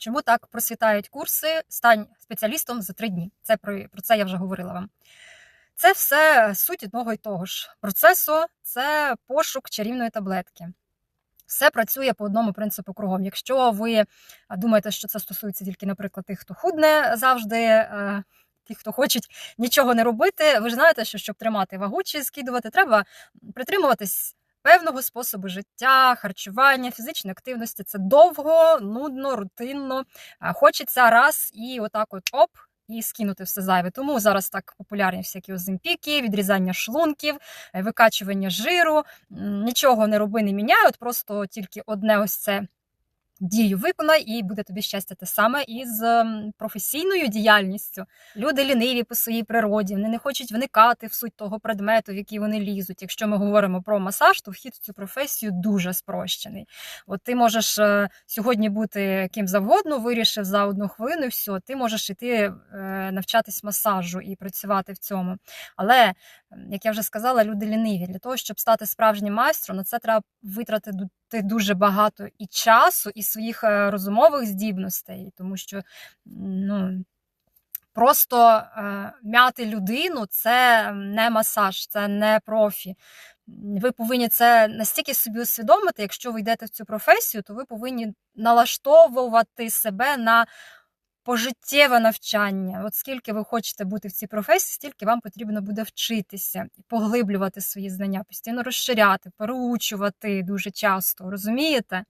Чому так просвітають курси? Стань спеціалістом за три дні. Це про, про це я вже говорила вам. Це все суть одного і того ж процесу, це пошук чарівної таблетки. Все працює по одному принципу кругом. Якщо ви думаєте, що це стосується тільки, наприклад, тих, хто худне завжди, е, тих, хто хочуть нічого не робити, ви ж знаєте, що щоб тримати вагу чи скидувати, треба притримуватись певного способу життя, харчування, фізичної активності. Це довго, нудно, рутинно. Хочеться раз і отак от оп. І скинути все зайве. Тому зараз так популярні всякі озимпіки, відрізання шлунків, е, викачування жиру. Нічого не роби, не міняй, от просто тільки одне ось це дію виконай, і буде тобі щастя те саме із ем, професійною діяльністю. Люди ліниві по своїй природі, вони не хочуть вникати в суть того предмету, в який вони лізуть. Якщо ми говоримо про масаж, то вхід в цю професію дуже спрощений. От ти можеш е, сьогодні бути ким завгодно, вирішив за одну хвилину, і все, ти можеш іти е, навчатись масажу і працювати в цьому. Але, як я вже сказала, люди ліниві. Для того, щоб стати справжнім майстром, на це треба витратити ду- дуже багато і часу, і своїх е, розумових здібностей, тому що ну. Просто е, м'яти людину це не масаж, це не профі. Ви повинні це настільки собі усвідомити, якщо ви йдете в цю професію, то ви повинні налаштовувати себе на пожиттєве навчання. От скільки ви хочете бути в цій професії, стільки вам потрібно буде вчитися, поглиблювати свої знання, постійно розширяти, переучувати дуже часто. Розумієте?